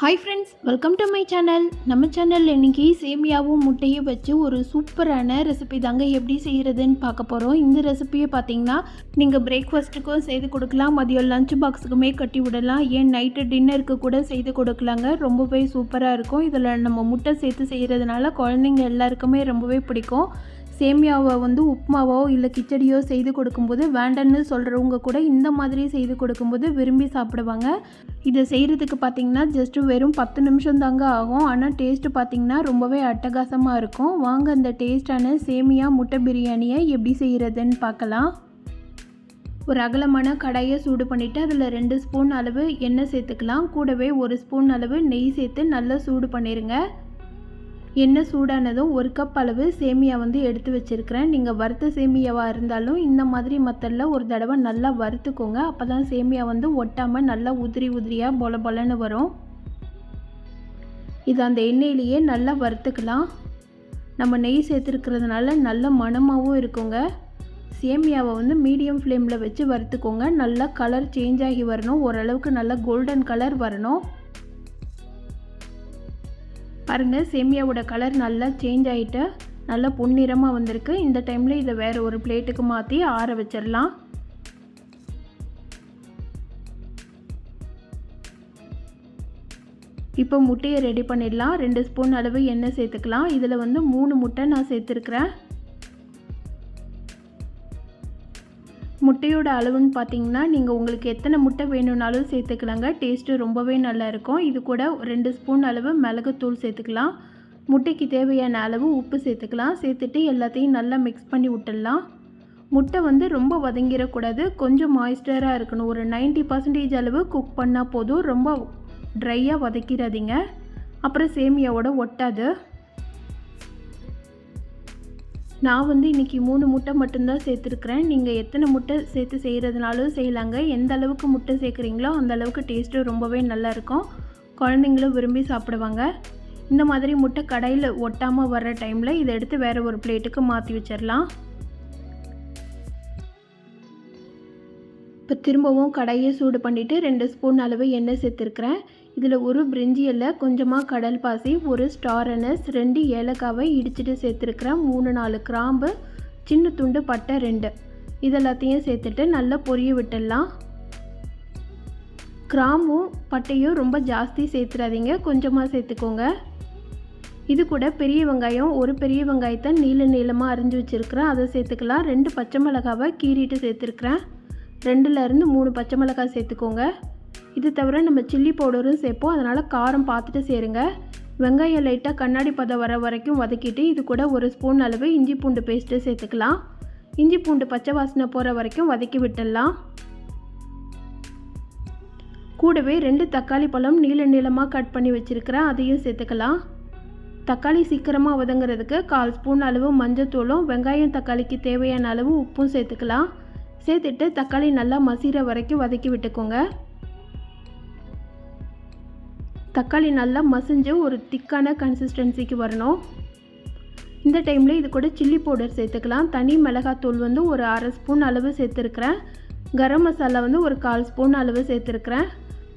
Hi friends welcome to my channel நம்ம சேனலில் இன்றைக்கி சேமியாவும் முட்டையும் வச்சு ஒரு சூப்பரான ரெசிபி தாங்க எப்படி செய்கிறதுன்னு பார்க்க போகிறோம் இந்த ரெசிபியை பார்த்தீங்கன்னா நீங்கள் பிரேக்ஃபாஸ்ட்டுக்கும் செய்து கொடுக்கலாம் மதியம் லஞ்ச் பாக்ஸுக்குமே கட்டி விடலாம். ஏன் நைட்டு டின்னருக்கு கூட செய்து கொடுக்கலாங்க. ரொம்பவே சூப்பராக இருக்கும். இதில் நம்ம முட்டை சேர்த்து செய்கிறதுனால குழந்தைங்க எல்லாருக்குமே ரொம்பவே பிடிக்கும். சேமியாவை வந்து உப்புமாவோ இல்லை கிச்சடியோ செய்து கொடுக்கும்போது வேண்டான்னு சொல்கிறவங்க கூட இந்த மாதிரி செய்து கொடுக்கும்போது விரும்பி சாப்பிடுவாங்க. இதை செய்கிறதுக்கு பார்த்தீங்கன்னா ஜஸ்ட்டு வெறும் பத்து நிமிஷம் தாங்க ஆகும். ஆனால் டேஸ்ட்டு பார்த்தீங்கன்னா ரொம்பவே அட்டகாசமாக இருக்கும். வாங்க அந்த டேஸ்டான சேமியா முட்டை பிரியாணியை எப்படி செய்கிறதுன்னு பார்க்கலாம். ஒரு அகலமான கடாயை சூடு பண்ணிவிட்டு அதில் ரெண்டு ஸ்பூன் அளவு எண்ணெய் சேர்த்துக்கலாம். கூடவே ஒரு ஸ்பூன் அளவு நெய் சேர்த்து நல்லா சூடு பண்ணிடுங்க எண்ணெய் சூடானதும் ஒரு கப் அளவு சேமியா வந்து எடுத்து வச்சுருக்கிறேன். நீங்கள் வறுத்த சேமியாவாக இருந்தாலும் இந்த மாதிரி மத்தலில் ஒரு தடவை நல்லா வறுத்துக்கோங்க. அப்போ தான் சேமியா வந்து ஒட்டாமல் நல்லா உதிரி உதிரியாக பொல பொலன்னு வரும். இது அந்த எண்ணெயிலேயே நல்லா வறுத்துக்கலாம். நம்ம நெய் சேர்த்துருக்கிறதுனால நல்ல மணமாகவும் இருக்குங்க. சேமியாவை வந்து மீடியம் ஃப்ளேமில் வச்சு வறுத்துக்கோங்க. நல்லா கலர் சேஞ்ச் ஆகி வரணும். ஓரளவுக்கு நல்லா கோல்டன் கலர் வரணும். பாருங்கள் சேமியாவோட கலர் நல்லா சேஞ்ச் ஆகிட்டு நல்லா பொன்னிறமாக வந்திருக்கு. இந்த டைமில் இதை வேறு ஒரு பிளேட்டுக்கு மாற்றி ஆற வச்சிடலாம் இப்போ முட்டையை ரெடி பண்ணிடலாம். ரெண்டு ஸ்பூன் அளவு எண்ணெய் சேர்த்துக்கலாம். இதில் வந்து மூணு முட்டை நான் சேர்த்துருக்குறேன். முட்டையோட அளவுன்னு பார்த்தீங்கன்னா நீங்கள் உங்களுக்கு எத்தனை முட்டை வேணும்னாலும் சேர்த்துக்கலாங்க. டேஸ்ட்டு ரொம்பவே நல்லா இருக்கும். இது கூட ரெண்டு ஸ்பூன் அளவு மிளகுத்தூள் சேர்த்துக்கலாம். முட்டைக்கு தேவையான அளவு உப்பு சேர்த்துக்கலாம். சேர்த்துட்டு எல்லாத்தையும் நல்லா மிக்ஸ் பண்ணி விட்டுடலாம். முட்டை வந்து ரொம்ப வதங்கிடக்கூடாது. கொஞ்சம் மாய்ஸ்டராக இருக்கணும். ஒரு நைன்ட்டி பர்சன்டேஜ் அளவு குக் பண்ணால் போதும். ரொம்ப ட்ரையாக வதக்கிடாதீங்க. அப்புறம் சேமியாவோட ஒட்டாது. நான் வந்து இன்றைக்கி மூணு முட்டை மட்டும்தான் சேர்த்துருக்குறேன். நீங்கள் எத்தனை முட்டை சேர்த்து செய்கிறதுனாலும் செய்யலாங்க. எந்த அளவுக்கு முட்டை சேர்க்குறீங்களோ அந்த அளவுக்கு டேஸ்ட்டு ரொம்பவே நல்லாயிருக்கும் குழந்தைங்களும் விரும்பி சாப்பிடுவாங்க. இந்த மாதிரி முட்டை கடையில் ஒட்டாமல் வர்ற டைமில் இதை எடுத்து வேறு ஒரு பிளேட்டுக்கு மாற்றி வச்சிடலாம் இப்போ திரும்பவும் கடையை சூடு பண்ணிவிட்டு ரெண்டு ஸ்பூன் அளவு எண்ணெய் சேர்த்துருக்குறேன். இதில் ஒரு பிரிஞ்சி கொஞ்சமாக கடல் பாசி ஒரு ஸ்டார் அனஸ் ரெண்டு ஏலக்காவை இடிச்சிட்டு சேர்த்துருக்குறேன். மூணு நாலு கிராம்பு சின்ன துண்டு பட்டை ரெண்டு. இதெல்லாத்தையும் சேர்த்துட்டு நல்லா பொரிய விட்டுடலாம். கிராம்பும் பட்டையும் ரொம்ப ஜாஸ்தி சேர்த்துடாதீங்க கொஞ்சமாக சேர்த்துக்கோங்க. இது கூட பெரிய வெங்காயம் ஒரு பெரிய வெங்காயத்தை நீள நீளமாக அரிஞ்சு வச்சுருக்கிறேன். அதை சேர்த்துக்கலாம். ரெண்டு பச்சை மிளகாவை கீறிட்டு சேர்த்துருக்குறேன். ரெண்டுலேருந்து மூணு பச்சை மிளகாய் சேர்த்துக்கோங்க. இது தவிர நம்ம சில்லி பவுடரும் சேர்ப்போம். அதனால் காரம் பார்த்துட்டு சேருங்க. வெங்காயம் லைட்டாக கண்ணாடி பதம் வர வரைக்கும் வதக்கிட்டு இது கூட ஒரு ஸ்பூன் அளவு இஞ்சி பூண்டு பேஸ்ட்டு சேர்த்துக்கலாம். இஞ்சி பூண்டு பச்சை வாசனை போகிற வரைக்கும் வதக்கி விட்டுடலாம். கூடவே ரெண்டு தக்காளி பழம் நீள நீளமாக கட் பண்ணி வச்சுருக்கிறேன் அதையும் சேர்த்துக்கலாம். தக்காளி சீக்கிரமாக வதங்குறதுக்கு கால் ஸ்பூன் அளவு மஞ்சத்தூளும் வெங்காயம் தக்காளிக்கு தேவையான அளவு உப்பும் சேர்த்துக்கலாம். சேர்த்துட்டு தக்காளி நல்லா மசிகிற வரைக்கும் வதக்கி விட்டுக்கோங்க. தக்காளி நல்லா மசிஞ்சு ஒரு திக்கான கன்சிஸ்டன்சிக்கு வரணும். இந்த டைமில் இது கூட சில்லி பவுடர் சேர்த்துக்கலாம். தனி மிளகாத்தூள் வந்து ஒரு அரை ஸ்பூன் அளவு சேர்த்துருக்குறேன். கரம் மசாலா வந்து ஒரு கால் ஸ்பூன் அளவு சேர்த்துருக்குறேன்.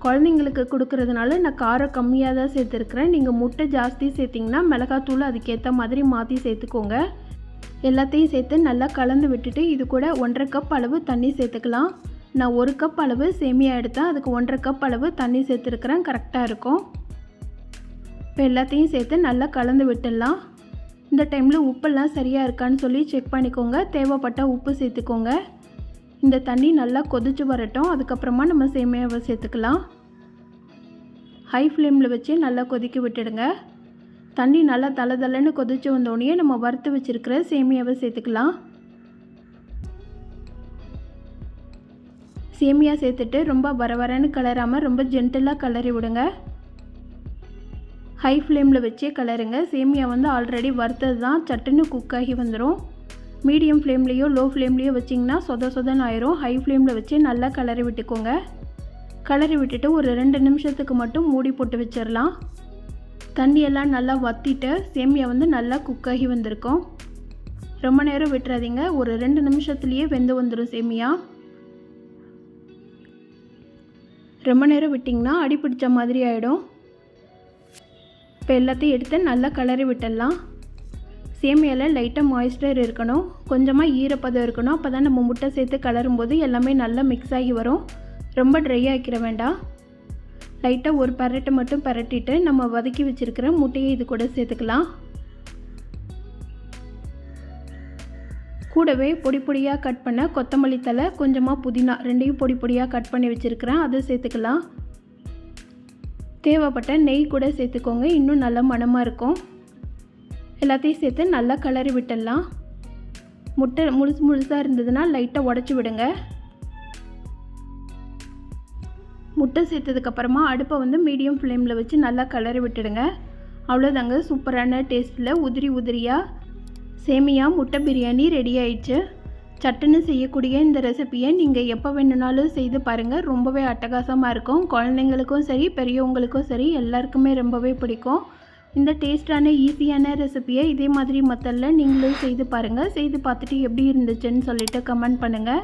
குழந்தைங்களுக்கு கொடுக்கறதுனால நான் காரம் கம்மியாக தான் சேர்த்துருக்குறேன். நீங்கள் முட்டை ஜாஸ்தி சேர்த்திங்கன்னா மிளகாத்தூள் அதுக்கேற்ற மாதிரி மாற்றி சேர்த்துக்கோங்க. எல்லாத்தையும் சேர்த்து நல்லா கலந்து விட்டுட்டு இது கூட ஒன்றரை கப் அளவு தண்ணி சேர்த்துக்கலாம். நான் ஒரு கப் அளவு சேமியா எடுத்தேன். அதுக்கு ஒன்றரை கப் அளவு தண்ணி சேர்த்துருக்குறேன். கரெக்டாக இருக்கும். இப்போ எல்லாத்தையும் சேர்த்து நல்லா கலந்து விட்டுடலாம். இந்த டைமில் உப்பெல்லாம் சரியாக இருக்கான்னு சொல்லி செக் பண்ணிக்கோங்க. தேவைப்பட்ட உப்பு சேர்த்துக்கோங்க. இந்த தண்ணி நல்லா கொதிச்சு வரட்டும். அதுக்கப்புறமா நம்ம சேமியாவை சேர்த்துக்கலாம். ஹை ஃப்ளேமில் வச்சு நல்லா கொதிக்க விட்டுடுங்க. தண்ணி நல்லா தலை தலைன்னு கொதிச்சு வந்தோடனே நம்ம வறுத்து வச்சுருக்கிற சேமியாவை சேர்த்துக்கலாம். சேமியா சேர்த்துட்டு ரொம்ப வர வரன்னு கலராமல் ரொம்ப ஜென்டிலாக கலரி விடுங்க. ஹை ஃப்ளேமில் வச்சே கலருங்க. சேமியா வந்து ஆல்ரெடி வறுத்தது தான் சட்டுன்னு குக் ஆகி வந்துடும் மீடியம் ஃப்ளேம்லேயோ லோ ஃப்ளேம்லேயோ வச்சிங்கன்னா சொத சொதன் ஆயிரும். ஹை ஃப்ளேமில் வச்சு நல்லா கலரி விட்டுக்கோங்க. கலரி விட்டுட்டு ஒரு ரெண்டு நிமிஷத்துக்கு மட்டும் மூடி போட்டு வச்சிடலாம் தண்ணியெல்லாம் நல்லா வற்றிட்டு சேமியா வந்து நல்லா குக்காகி வந்திருக்கும். ரொம்ப நேரம் விட்டுறாதீங்க. ஒரு ரெண்டு நிமிஷத்துலேயே வெந்து வந்துடும் சேமியா. ரொம்ப நேரம் விட்டிங்கன்னா அடி பிடிச்ச மாதிரி ஆகிடும் இப்போ எல்லாத்தையும் எடுத்து நல்லா கலரி விட்டுடலாம். சேமியாவில் லைட்டாக மாய்ஸ்டர் இருக்கணும். கொஞ்சமாக ஈரப்பதம் இருக்கணும். அப்போ தான் நம்ம முட்டை சேர்த்து கலரும் போது எல்லாமே நல்லா மிக்ஸ் ஆகி வரும். ரொம்ப ட்ரை ஆக்கிற வேண்டாம். லைட்டாக ஒரு பரட்டை மட்டும் பரட்டிட்டு நம்ம வதக்கி வச்சுருக்கிற முட்டையை இது கூட சேர்த்துக்கலாம். கூடவே பொடி பொடியாக கட் பண்ண கொத்தமல்லி தலை கொஞ்சமாக புதினா ரெண்டையும் பொடி பொடியாக கட் பண்ணி வச்சுருக்கிறேன். அதை சேர்த்துக்கலாம். தேவைப்பட்ட நெய் கூட சேர்த்துக்கோங்க இன்னும் நல்ல மணமாக இருக்கும். எல்லாத்தையும் சேர்த்து நல்லா கிளறி விட்டுடலாம். முட்டை முழுசு முழுசாக இருந்ததுன்னா லைட்டாக உடச்சி விடுங்க. முட்டை சேர்த்ததுக்கப்புறமா அடுப்பை வந்து மீடியம் ஃப்ளேமில் வச்சு நல்லா கிளறி விட்டுடுங்க. அவ்வளோதாங்க சூப்பரான டேஸ்ட்டில் உதிரி உதிரியாக சேமியா முட்டை பிரியாணி ரெடி ஆயிடுச்சு. சட்டுன்னு செய்யக்கூடிய இந்த ரெசிப்பியை நீங்கள் எப்போ வேணுனாலும் செய்து பாருங்கள் ரொம்பவே அட்டகாசமாக இருக்கும். குழந்தைங்களுக்கும் சரி பெரியவங்களுக்கும் சரி எல்லாருக்குமே ரொம்பவே பிடிக்கும். இந்த டேஸ்டான ஈஸியான ரெசிப்பியை இதே மாதிரி மத்தல்ல நீங்களும் செய்து பாருங்கள் செய்து பார்த்துட்டு எப்படி இருந்துச்சுன்னு சொல்லிட்டு கமெண்ட் பண்ணுங்கள்